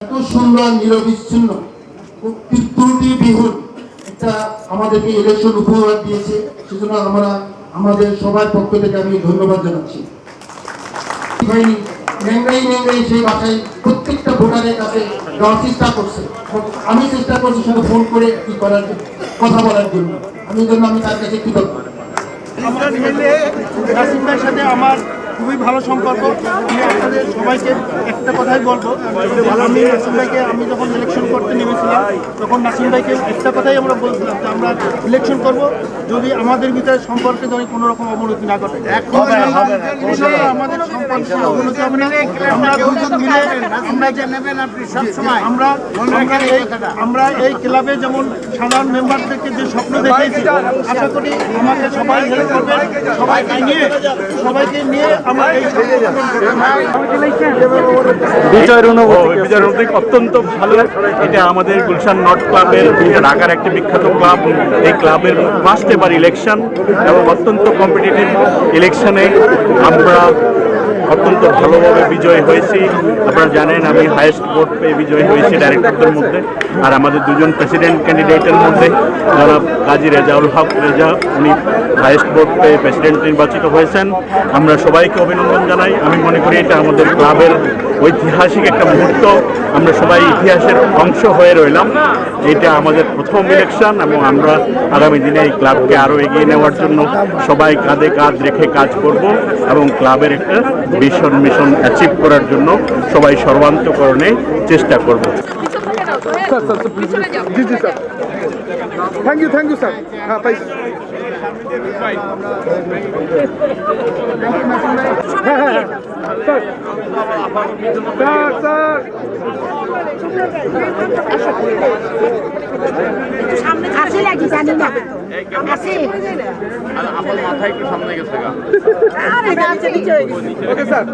এত সুন্দর নিরবিচ্ছিন্ন ত্রুটি আমাদেরকে ইলেকশন উপহার দিয়েছে, সেজন্য আমরা আমাদের সবার পক্ষ থেকে আমি ধন্যবাদ জানাচ্ছি। সেই প্রত্যেকটা ভোটারের কাছে যাওয়ার চেষ্টা করছে। আমি চেষ্টা করছি শুধু ফোন করে কি করার কথা বলার জন্য। আমি জন্য আমি তার কাছে কৃতজ্ঞ। আমার খুবই ভালো সম্পর্ক। আমি আপনাদের সবাইকে একটা কথাই বলব। আমি নাসিম ভাইকে আমি যখন ইলেকশন করতে নেমেছিলাম তখন নাসিম ভাইকে একটা কথাই আমরা বলছিলাম যে আমরা ইলেকশন করব যদি আমাদের ভিতরে সম্পর্কে যদি কোনো রকম অবনতি না ঘটে। আমাদের সম্পর্কে অবনতি হবে না। আমরা দুজন মিলে আমরা যে নেবেন আপনি সবসময় আমরা আমরা এই ক্লাবে যেমন সাধারণ মেম্বারদেরকে যে স্বপ্ন দেখিয়েছি আশা করি আমাকে সবাই হেল্প করবে। সবাইকে নিয়ে সবাইকে নিয়ে বিজয়ের অনুভূতি অত্যন্ত ভালো। এটা আমাদের গুলশান নর্থ ক্লাবের ঢাকার একটি বিখ্যাত ক্লাব। এই ক্লাবের ফার্স্ট এবার ইলেকশন এবং অত্যন্ত কম্পিটিটিভ ইলেকশনে আমরা অত্যন্ত ভালোভাবে বিজয় হয়েছি। আপনারা জানেন আমি হায়েস্ট ভোট পেয়ে বিজয় হয়েছি ডাইরেক্টরদের মধ্যে। আর আমাদের দুজন প্রেসিডেন্ট ক্যান্ডিডেটের মধ্যে জনাব কাজী রেজাউল হক রেজা, উনি হায়েস্ট ভোট পেয়ে প্রেসিডেন্ট নির্বাচিত হয়েছেন। আমরা সবাইকে অভিনন্দন জানাই। আমি মনে করি এটা আমাদের ক্লাবের ঐতিহাসিক একটা মুহূর্ত। আমরা সবাই ইতিহাসের অংশ হয়ে রইলাম। এটা আমাদের প্রথম ইলেকশন এবং আমরা আগামী দিনে এই ক্লাবকে আরও এগিয়ে নেওয়ার জন্য সবাই কাঁধে কাঁধ রেখে কাজ করব এবং ক্লাবের একটা মিশন মিশন অ্যাচিভ করার জন্য সবাই সর্বান্তকরণে চেষ্টা করব। Thank you thank you sir. Sir sir আসে নাকি জানি না আসে আরে না, আছে, নিচে হয়ে গেছে। Okay sir.